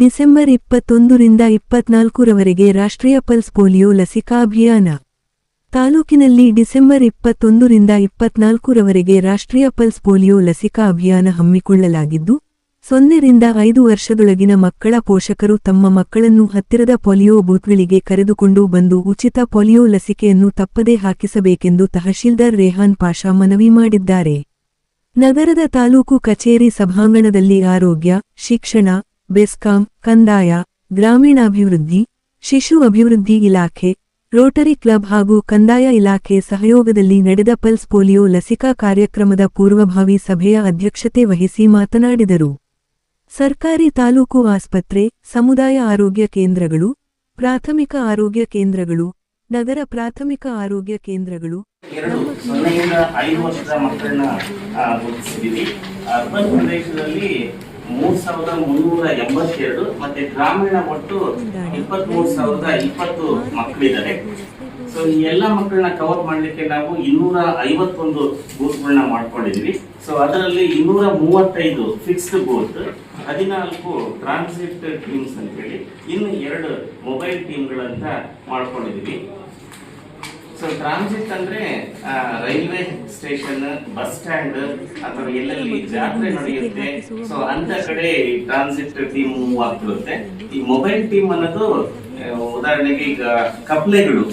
December ಇಪ್ಪತ್ತೊಂದರಿಂದ ಇಪ್ಪತ್ನಾಲ್ಕರವರೆಗೆ ರಾಷ್ಟ್ರೀಯ pulse polio ಲಸಿಕಾ ಅಭಿಯಾನ. ತಾಲೂಕಿನಲ್ಲಿ ಡಿಸೆಂಬರ್ ಇಪ್ಪತ್ತೊಂದರಿಂದ ಇಪ್ಪತ್ನಾಲ್ಕರವರೆಗೆ ರಾಷ್ಟ್ರೀಯ ಪಲ್ಸ್ ಪೋಲಿಯೋ ಲಸಿಕಾ ಅಭಿಯಾನ ಹಮ್ಮಿಕೊಳ್ಳಲಾಗಿದ್ದು, ಸೊನ್ನೆರಿಂದ ಐದು ವರ್ಷದೊಳಗಿನ ಮಕ್ಕಳ ಪೋಷಕರು ತಮ್ಮ ಮಕ್ಕಳನ್ನು ಹತ್ತಿರದ ಪೋಲಿಯೋ ಬೂತ್ಗಳಿಗೆ ಕರೆದುಕೊಂಡು ಬಂದು ಉಚಿತ ಪೋಲಿಯೋ ಲಸಿಕೆಯನ್ನು ತಪ್ಪದೇ ಹಾಕಿಸಬೇಕೆಂದು ತಹಶೀಲ್ದಾರ್ ರೇಹಾನ್ ಪಾಷಾ ಮನವಿ ಮಾಡಿದ್ದಾರೆ. ನಗರದ ತಾಲೂಕು ಕಚೇರಿ ಸಭಾಂಗಣದಲ್ಲಿ ಆರೋಗ್ಯ, ಶಿಕ್ಷಣ ಬೆಸ್ಕಾಂ, ಕಂದಾಯ, ಗ್ರಾಮೀಣಾಭಿವೃದ್ಧಿ, ಶಿಶು ಅಭಿವೃದ್ಧಿ ಇಲಾಖೆ, ರೋಟರಿ ಕ್ಲಬ್ ಹಾಗೂ ಕಂದಾಯ ಇಲಾಖೆ ಸಹಯೋಗದಲ್ಲಿ ನಡೆದ ಪಲ್ಸ್ ಪೋಲಿಯೋ ಲಸಿಕಾ ಕಾರ್ಯಕ್ರಮದ ಪೂರ್ವಭಾವಿ ಸಭೆಯ ಅಧ್ಯಕ್ಷತೆ ವಹಿಸಿ ಮಾತನಾಡಿದರು. ಸರ್ಕಾರಿ ತಾಲೂಕು ಆಸ್ಪತ್ರೆ, ಸಮುದಾಯ ಆರೋಗ್ಯ ಕೇಂದ್ರಗಳು, ಪ್ರಾಥಮಿಕ ಆರೋಗ್ಯ ಕೇಂದ್ರಗಳು, ನಗರ ಪ್ರಾಥಮಿಕ ಆರೋಗ್ಯ ಕೇಂದ್ರಗಳು. ಐದು ವರ್ಷದ ಅರ್ಬನ್ ಪ್ರದೇಶದಲ್ಲಿ ಮೂರ್ ಸಾವಿರದ ಮುನ್ನೂರ ಎಂಬತ್ತೆರಡು ಮತ್ತೆ ಗ್ರಾಮೀಣ ಒಟ್ಟು ಇಪ್ಪತ್ಮೂರು ಸಾವಿರದ ಇಪ್ಪತ್ತು ಮಕ್ಕಳಿದ್ದಾರೆ. ಸೊ ಈ ಎಲ್ಲ ಮಕ್ಕಳನ್ನ ಕವರ್ ಮಾಡ್ಲಿಕ್ಕೆ ನಾವು ಇನ್ನೂರ ಐವತ್ತೊಂದು ಬೂತ್ಗಳನ್ನ ಮಾಡ್ಕೊಂಡಿದ್ವಿ. ಸೊ ಅದರಲ್ಲಿ ಇನ್ನೂರ ಮೂವತ್ತೈದು ಫಿಕ್ಸ್ಡ್ ಬೂತ್ ಹದಿನಾಲ್ಕು ಟ್ರಾನ್ಸಿಟ್ ಟೀಮ್ಸ್ ಅಂತ ಹೇಳಿ ಇನ್ನು ಎರಡು ಮೊಬೈಲ್ ಟೀಮ್ಗಳಂತ ಮಾಡ್ಕೊಂಡಿದೀವಿ. ಸೊ ಟ್ರಾನ್ಸಿಟ್ ಅಂದ್ರೆ ರೈಲ್ವೆ ಸ್ಟೇಷನ್ ಬಸ್ ಸ್ಟ್ಯಾಂಡ್ ಅಥವಾ ಎಲ್ಲೆಲ್ಲಿ ಜಾತ್ರೆ ನಡೆಯುತ್ತೆ. ಸೊ ಅಂತ ಕಡೆ ಟ್ರಾನ್ಸಿಟ್ ಟೀಮ್ ಮೂವ್ ಆಗ್ತಿರುತ್ತೆ ಈ ಮೊಬೈಲ್ ಟೀಮ್ ಅನ್ನೋದು ಉದಾಹರಣೆಗೆ ಈಗ ಕಪ್ಲೆಗಳು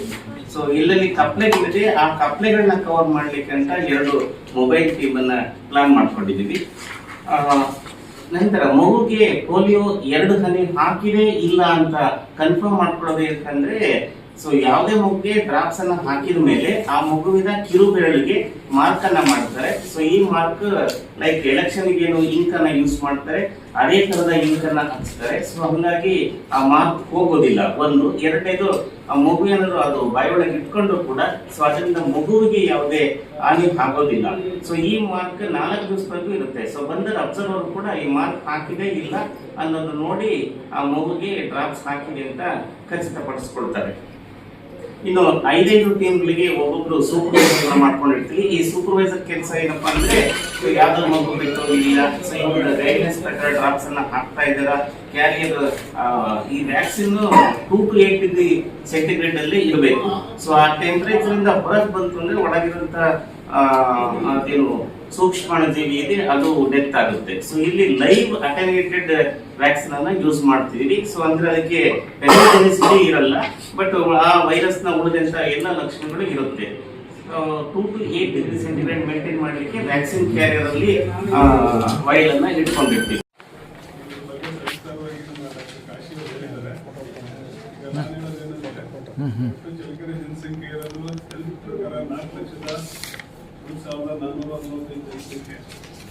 ಸೊ ಇಲ್ಲಲ್ಲಿ ಕಪ್ಲೆಗಳಿದೆ ಆ ಕಪ್ಲೆಗಳನ್ನ ಕವರ್ ಮಾಡ್ಲಿಕ್ಕೆ ಅಂತ ಎರಡು ಮೊಬೈಲ್ ಟೀಮ್ ಅನ್ನ ಪ್ಲಾನ್ ಮಾಡ್ಕೊಂಡಿದೀವಿ. ನಂತರ ಮಗುಗೆ ಪೋಲಿಯೋ ಎರಡು ಹನಿ ಹಾಕಿದೆ ಇಲ್ಲ ಅಂತ ಕನ್ಫರ್ಮ್ ಮಾಡ್ಕೊಳ್ಳೋದೇ ಯಾಕಂದ್ರೆ ಸೊ ಯಾವುದೇ ಮಗುಗೆ ಡ್ರಾಪ್ಸ್ ಅನ್ನ ಹಾಕಿದ ಮೇಲೆ ಆ ಮಗುವಿನ ಕಿರು ಬೆರಳಿಗೆ ಮಾರ್ಕ್ ಅನ್ನ ಮಾಡ್ತಾರೆ. ಸೊ ಈ ಮಾರ್ಕ್ ಲೈಕ್ ಎಲೆಕ್ಷನ್ ಏನು ಇಂಕ್ ಅನ್ನ ಯೂಸ್ ಮಾಡ್ತಾರೆ. ಅದೇ ತರದ ಇಂಕ್ ಅನ್ನ ಹಚ್ತಾರೆ. ಸೊ ಹಂಗಾಗಿ ಆ ಮಾರ್ಕ್ ಹೋಗೋದಿಲ್ಲ. ಒಂದು, ಎರಡನೇದು, ಆ ಮಗು ಏನಾದ್ರು ಅದು ಬಾಯೊಳಗೆ ಇಟ್ಕೊಂಡು ಕೂಡ ಸೊ, ಅದರಿಂದ ಮಗುವಿಗೆ ಯಾವುದೇ ಹಾನಿ ಆಗೋದಿಲ್ಲ. ಸೊ ಈ ಮಾರ್ಕ್ ನಾಲ್ಕು ದಿವಸವರೆಗೂ ಇರುತ್ತೆ. ಸೊ ಬಂದರೆ ಅಬ್ಸರ್ವರ್ ಕೂಡ ಈ ಮಾರ್ಕ್ ಹಾಕಿದೆ ಇಲ್ಲ ಅನ್ನೋದು ನೋಡಿ ಆ ಮಗುಗೆ ಡ್ರಾಪ್ಸ್ ಹಾಕಿದೆ ಅಂತ ಖಚಿತಪಡಿಸ್ಕೊಳ್ತಾರೆ. ಇನ್ನು ಐದೈದು ಟೀಮ್ಗಳಿಗೆ ಒಬ್ಬೊಬ್ರು ಸೂಪರ್ವೈಸರ್ ಮಾಡ್ಕೊಂಡಿರ್ತೀವಿ. ಈ ಸೂಪರ್ವೈಸರ್ ಕೆಲಸ ಏನಪ್ಪಾ ಅಂದ್ರೆ ಯಾವ್ದೋ ಮಗು ಬೇಕು ಇಲ್ಲ ಪ್ರಕಾರ ಡ್ರಾಪ್ಸ್ ಅನ್ನ ಹಾಕ್ತಾ ಇದ್ದಾರಾ? ಕ್ಯಾರಿಯರ್ ಈ vaccine two to eight degree centigrade ಅಲ್ಲಿ ಇರಬೇಕು. ಸೊ ಆ ಟೆಂಪರೇಚರ್ ಇಂದ ಹೊರಗೆ ಬಂತು ಅಂದ್ರೆ ಒಳಗಿರುವಂತ ಆ, ಅದೇನು ಜೀವಿಯಲ್ಲಿ ಇದೆ ಅದು ಡೆತ್ ಆಗುತ್ತೆ ಸೊ ಇಲ್ಲಿ ಲೈವ್ ಅಟೆನೇಟೆಡ್ ವ್ಯಾಕ್ಸಿನ್ ಅನ್ನ ಯೂಸ್ ಮಾಡ್ತಿದೀವಿ. ಸೊ ಅಂದ್ರೆ ಅದಕ್ಕೆ ಇರಲ್ಲ ಬಟ್ ಆ ವೈರಸ್ನ ಉಳಿದಂತ ಎಲ್ಲ ಲಕ್ಷಣಗಳು ಇರುತ್ತೆ. Two to eight degree centigrade maintain ಮಾಡಲಿಕ್ಕೆ ವ್ಯಾಕ್ಸಿನ್ ಕ್ಯಾರಿಯರ್ ಅಲ್ಲಿ ವೈಲ್ ಅನ್ನ ಇಟ್ಕೊಂಡಿರ್ತೀವಿ. ಹ್ಮ್ ಸವಿಸ್ತಾರವಾಗಿ ಒಂದು ಸಾವಿರದ ನಾನ್ನೂರ ಮೂವತ್ತೈದು ಜನಸಂಖ್ಯೆ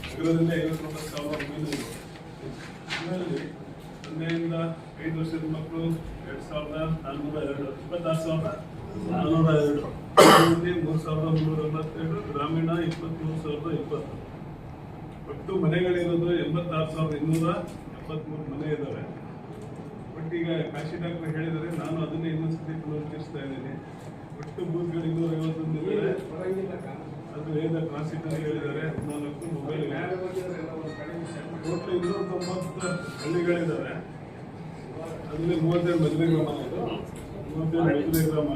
ನಗರದಲ್ಲಿ ಐವತ್ತೊಂಬತ್ತು ಸಾವಿರದ ಒಂಬೈನೂರು ಇದರಲ್ಲಿ ಸೊನ್ನೆಯಿಂದ ಐದು ವರ್ಷದ ಮಕ್ಕಳು ಎರಡು ಸಾವಿರದ ನಾನ್ನೂರ ಎರಡು ಇಪ್ಪತ್ತಾರು ಸಾವಿರದ ನಾನ್ನೂರ ಎರಡು ಮೂರು ಸಾವಿರದ ಮುನ್ನೂರ ಎಂಬತ್ತೆರಡು ಗ್ರಾಮೀಣ ಇಪ್ಪತ್ತ್ಮೂರು ಸಾವಿರದ ಇಪ್ಪತ್ತು ಒಟ್ಟು ಮನೆಗಳಿರೋದು ಎಂಬತ್ತಾರು ಸಾವಿರದ ಇನ್ನೂರ ಎಪ್ಪತ್ಮೂರು ಮನೆ ಇದ್ದಾವೆ ಬಟ್ ಈಗ ಕಾಶಿ ಡಾಕ್ಟರ್ ಹೇಳಿದರೆ ನಾನು ಅದನ್ನೇ ಇನ್ನೊಂದ್ಸತಿ ಪುನರುಚ್ಚರಿಸ್ತಾ ಇದ್ದೀನಿ ಒಟ್ಟು ಬೂತ್ಗಳು ಇನ್ನೂರ ಐವತ್ತೊಂದು ಅದು ವೇದ ಅಂತ ಹೇಳಿದ್ದಾರೆ ಹದಿನಾಲ್ಕು ಮೊಬೈಲ್ ಒಟ್ಟು ಇನ್ನೂರ ತೊಂಬತ್ತು ಹಳ್ಳಿಗಳಿದ್ದಾವೆ. ಅದರಲ್ಲಿ ಮೂವತ್ತೇಳು ಮದುವೆ ಗ್ರಾಮ ಇದು ಮೂವತ್ತೇಳು ಮದುವೆ ಗ್ರಾಮ